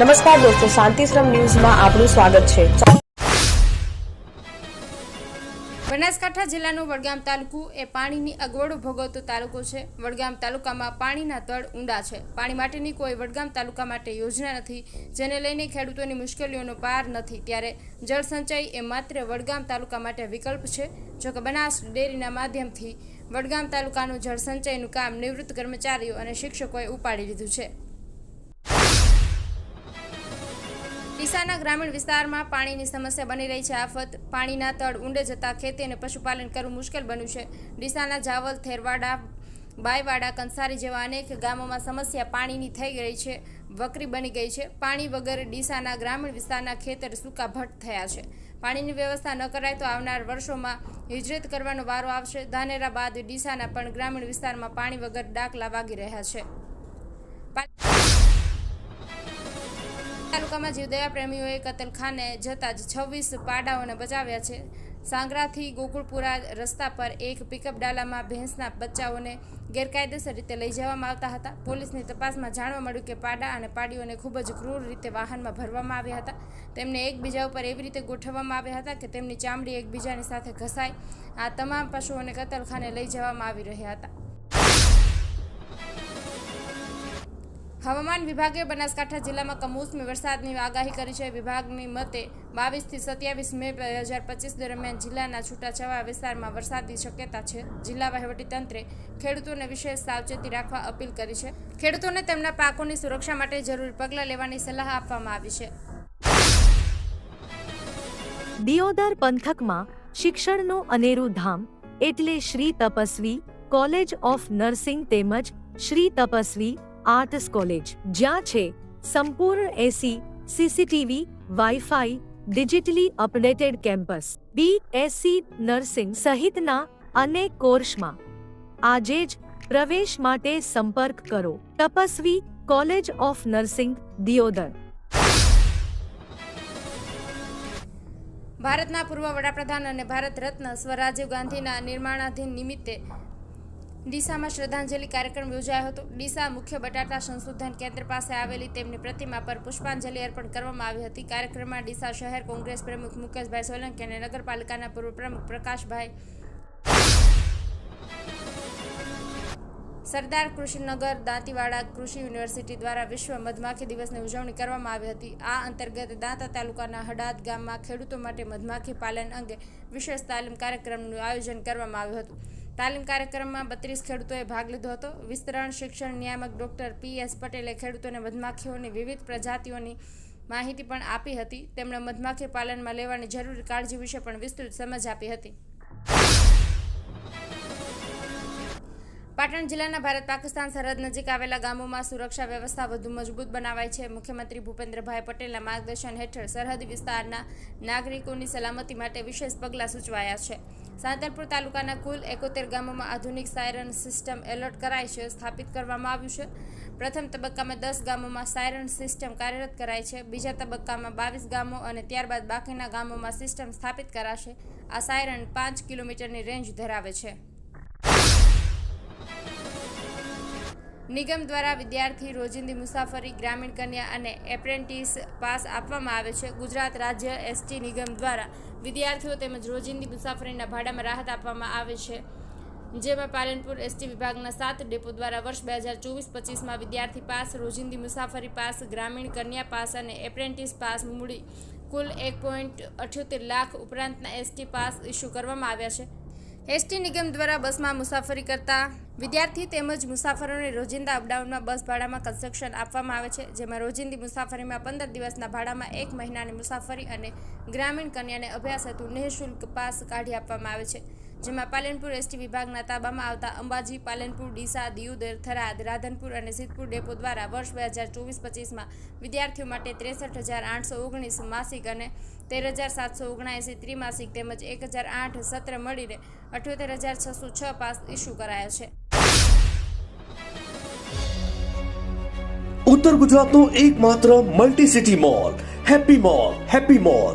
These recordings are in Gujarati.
નમસ્કાર દોસ્તો શાંતિશ્રમ ન્યૂઝમાં આપનું સ્વાગત છે. બનાસકાંઠા જિલ્લાનું વડગામ તાલુકો એ પાણીની અગવડો ભોગવતો તાલુકો છે. વડગામ તાલુકામાં પાણીના તળ ઊંડા છે. પાણી માટેની કોઈ વડગામ તાલુકા માટે યોજના નથી, જેને લઈને ખેડૂતોની મુશ્કેલીઓનો પાર નથી. ત્યારે જળ સંચય એ માત્ર વડગામ તાલુકા માટે વિકલ્પ છે જોકે બનાસ ડેરીના માધ્યમથી વડગામ તાલુકાનું જળ કામ નિવૃત્ત કર્મચારીઓ અને શિક્ષકોએ ઉપાડી લીધું છે. ડીસાના ગ્રામીણ વિસ્તારમાં પાણીની સમસ્યા બની રહી છે. આફત, પાણીના તળ ઊંડે જતા ખેતી અને પશુપાલન કરવું મુશ્કેલ બન્યું છે. ડીસાના જાવલ, થેરવાડા, બાયવાડા, કંસારી જેવા અનેક ગામોમાં સમસ્યા પાણીની થઈ ગઈ છે. વકરી બની ગઈ છે. પાણી વગર ડીસાના ગ્રામીણ વિસ્તારના ખેતર સૂકા થયા છે. પાણીની વ્યવસ્થા ન કરાય તો આવનાર વર્ષોમાં હિજરત કરવાનો વારો આવશે. ધાનેરા બાદ ડીસાના પણ ગ્રામીણ વિસ્તારમાં પાણી વગર ડાકલા વાગી રહ્યા છે. તાલુકામાં જીવદયા પ્રેમીઓએ કતલખાને જતા જ છવ્વીસ પાડાઓને બચાવ્યા છે. સાંગરાથી ગોકુળપુરા રસ્તા પર એક પિકઅપ ડાલામાં ભેંસના બચ્ચાઓને ગેરકાયદેસર રીતે લઈ જવામાં આવતા હતા. પોલીસની તપાસમાં જાણવા મળ્યું કે પાડા અને પાડીઓને ખૂબ જ ક્રૂર રીતે વાહનમાં ભરવામાં આવ્યા હતા. તેમને એકબીજા ઉપર એવી રીતે ગોઠવવામાં આવ્યા હતા કે તેમની ચામડી એકબીજાની સાથે ઘસાય આ તમામ પશુઓને કતલખાને લઈ જવામાં આવી રહ્યા હતા. હવામાન વિભાગે બનાસકાંઠા જિલ્લામાં કમોસમી વરસાદની આગાહી કરી છે. વિભાગની મતે બાવીસથી સત્યાવીસ મે બે હજાર પચીસ દરમિયાન જિલ્લાના છૂટાછવાયા વિસ્તારમાં વરસાદની શક્યતા છે. જિલ્લા વહીવટીતંત્રે ખેડૂતોને વિશેષ સાવચેતી રાખવા અપીલ કરી છે. ખેડૂતોને તેમના પાકોની સુરક્ષા માટે જરૂરી પગલાં લેવાની સલાહ આપવામાં આવી છે. દિયોદર પંથકમાં શિક્ષણનું અનેરું ધામ એટલે Shri Tapasvi college of nursing તેમજ શ્રી તપસ્વી આર્ટસ કોલેજ, જ્યાં છે સંપૂર્ણ AC, CCTV, wifi, digitally updated campus B Sc nursing સહિતના અનેક કોર્સમાં. આજે જ પ્રવેશ માટે સંપર્ક કરો. Tapasvi college of nursing, Deodar. ભારતના પૂર્વ વડાપ્રધાન અને ભારત રત્ન સ્વરાજીવ ગાંધીના નિર્માણાધીન નિમિત્તે ડીસામાં શ્રદ્ધાંજલિ કાર્યક્રમ યોજાયો હતો. ડીસા મુખ્ય બટાટા સંશોધન કેન્દ્ર પાસે આવેલી તેમની પ્રતિમા પર પુષ્પાંજલિ અર્પણ કરવામાં આવી હતી. કાર્યક્રમમાં ડીસા શહેર કોંગ્રેસ પ્રમુખ મુકેશભાઈ સોલંકી અને નગરપાલિકાના પૂર્વ પ્રમુખ પ્રકાશભાઈ સરદાર કૃષિનગર દાંતીવાડા કૃષિ યુનિવર્સિટી દ્વારા વિશ્વ મધમાખી દિવસની ઉજવણી કરવામાં આવી હતી. આ અંતર્ગત દાંતા તાલુકાના હડાદ ગામમાં ખેડૂતો માટે મધમાખી પાલન અંગે વિશેષ તાલીમ કાર્યક્રમનું આયોજન કરવામાં આવ્યું હતું. તાલીમ કાર્યક્રમમાં બત્રીસ ખેડૂતોએ ભાગ લીધો હતો. વિસ્તરણ શિક્ષણ નિયામક ડોક્ટર પી એસ પટેલે ખેડૂતોને મધમાખીઓની વિવિધ પ્રજાતિઓની માહિતી પણ આપી હતી. તેમણે મધમાખી પાલનમાં લેવાની જરૂરી કાળજી વિશે પણ વિસ્તૃત સમજ આપી હતી. પાટણ જિલ્લાના ભારત પાકિસ્તાન સરહદ નજીક આવેલા ગામોમાં સુરક્ષા વ્યવસ્થા વધુ મજબૂત બનાવાય છે. મુખ્યમંત્રી ભૂપેન્દ્રભાઈ પટેલના માર્ગદર્શન હેઠળ સરહદ વિસ્તારના નાગરિકોની સલામતી માટે વિશેષ પગલાં સૂચવાયા છે. સાંતરપુર તાલુકાના કુલ એકોતેર ગામોમાં આધુનિક સાયરન સિસ્ટમ એલર્ટ કરાઈ છે, સ્થાપિત કરવામાં આવ્યું છે. પ્રથમ તબક્કામાં દસ ગામોમાં સાયરન સિસ્ટમ કાર્યરત કરાઈ છે. બીજા તબક્કામાં બાવીસ ગામો અને ત્યારબાદ બાકીના ગામોમાં સિસ્ટમ સ્થાપિત કરાશે. આ સાયરન પાંચ કિલોમીટરની રેન્જ ધરાવે છે. નિગમ દ્વારા વિદ્યાર્થી રોજિંદી મુસાફરી, ગ્રામીણ કન્યા અને એપ્રેન્ટિસ પાસ આપવામાં આવે છે. ગુજરાત રાજ્ય એસટી નિગમ દ્વારા વિદ્યાર્થીઓ તેમજ રોજિંદી મુસાફરીના ભાડામાં રાહત આપવામાં આવે છે. જેમાં પાલનપુર એસટી વિભાગના સાત ડેપો દ્વારા વર્ષ બે હજાર ચોવીસ પચીસમાં વિદ્યાર્થી પાસ, રોજિંદી મુસાફરી પાસ, ગ્રામીણ કન્યા પાસ અને એપ્રેન્ટિસ પાસ મૂડી કુલ એક પોઈન્ટ અઠ્યોતેર લાખ ઉપરાંતના એસટી પાસ ઇસ્યુ કરવામાં આવ્યા છે. એસટી નિગમ દ્વારા બસમાં મુસાફરી કરતા વિદ્યાર્થી તેમજ મુસાફરોને રોજિંદા અપડાઉનમાં બસ ભાડામાં કન્સેક્શન આપવામાં આવે છે, જેમાં રોજિંદી મુસાફરીમાં પંદર દિવસના ભાડામાં એક મહિનાની મુસાફરી અને ગ્રામીણ કન્યાને અભ્યાસ હેતુ નિઃશુલ્ક પાસ કાઢી આપવામાં આવે છે. જેમાં પાલનપુર એસટી વિભાગના તાબામાં આવતા અંબાજી, પાલનપુર, ડીસા, દિયોદર, થરાદ, રાધનપુર અને સિદ્ધપુર ડેપો દ્વારા વર્ષ બે હજાર ચોવીસ પચીસમાં વિદ્યાર્થીઓ માટે ત્રેસઠ હજાર આઠસો ઓગણીસ માસિક અને તેર હજાર સાતસો ઓગણએંસી ત્રિમાસિક તેમજ એક હજાર આઠ સત્ર મળીને અઠ્યોતેર હજાર છસો છ પાસ ઇસ્યુ કરાયા છે. ઉત્તર ગુજરાતનો એકમાત્ર multi city mall happy mall happy mall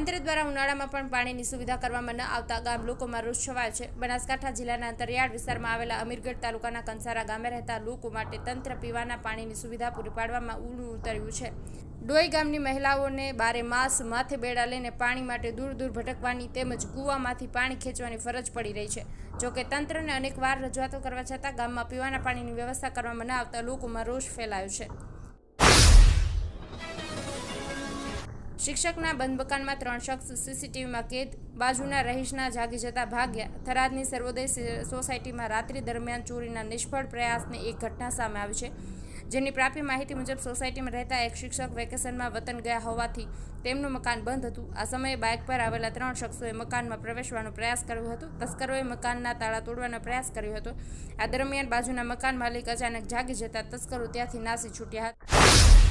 તંત્ર દ્વારા ઉનાળામાં પણ પાણીની સુવિધા કરવામાં ન આવતા ગામ લોકોમાં રોષ છવાયો છે. બનાસકાંઠા જિલ્લાના અંતરિયાળ વિસ્તારમાં આવેલા અમીરગઢ તાલુકાના કંસારા ગામે રહેતા લોકો માટે તંત્ર પીવાના પાણીની સુવિધા પૂરી પાડવામાં ઊંડું ઉતર્યું છે. ડોઈ ગામની મહિલાઓને બારે માસ માથે બેડા લઈને પાણી માટે દૂર દૂર ભટકવાની તેમજ કૂવામાંથી પાણી ખેંચવાની ફરજ પડી રહી છે. જોકે તંત્રને અનેકવાર રજૂઆતો કરવા છતાં ગામમાં પીવાના પાણીની વ્યવસ્થા કરવામાં ન આવતા લોકોમાં રોષ ફેલાયો છે. શિક્ષકના બંધ મકાનમાં ત્રણ શખ્સ સીસીટીવીમાં કેદ, બાજુના રહીશના જાગી જતા ભાગ્યા. થરાદની સર્વોદય સોસાયટીમાં રાત્રિ દરમિયાન ચોરીના નિષ્ફળ પ્રયાસની એક ઘટના સામે આવી છે, જેની પ્રાપ્ય માહિતી મુજબ સોસાયટીમાં રહેતા એક શિક્ષક વેકેશનમાં વતન ગયા હોવાથી તેમનું મકાન બંધ હતું. આ સમયે બાઇક પર આવેલા ત્રણ શખ્સોએ મકાનમાં પ્રવેશવાનો પ્રયાસ કર્યો હતો. તસ્કરોએ મકાનના તાળા તોડવાનો પ્રયાસ કર્યો હતો. આ દરમિયાન બાજુના મકાન માલિક અચાનક જાગી જતા તસ્કરો ત્યાંથી નાસી છૂટ્યા હતા.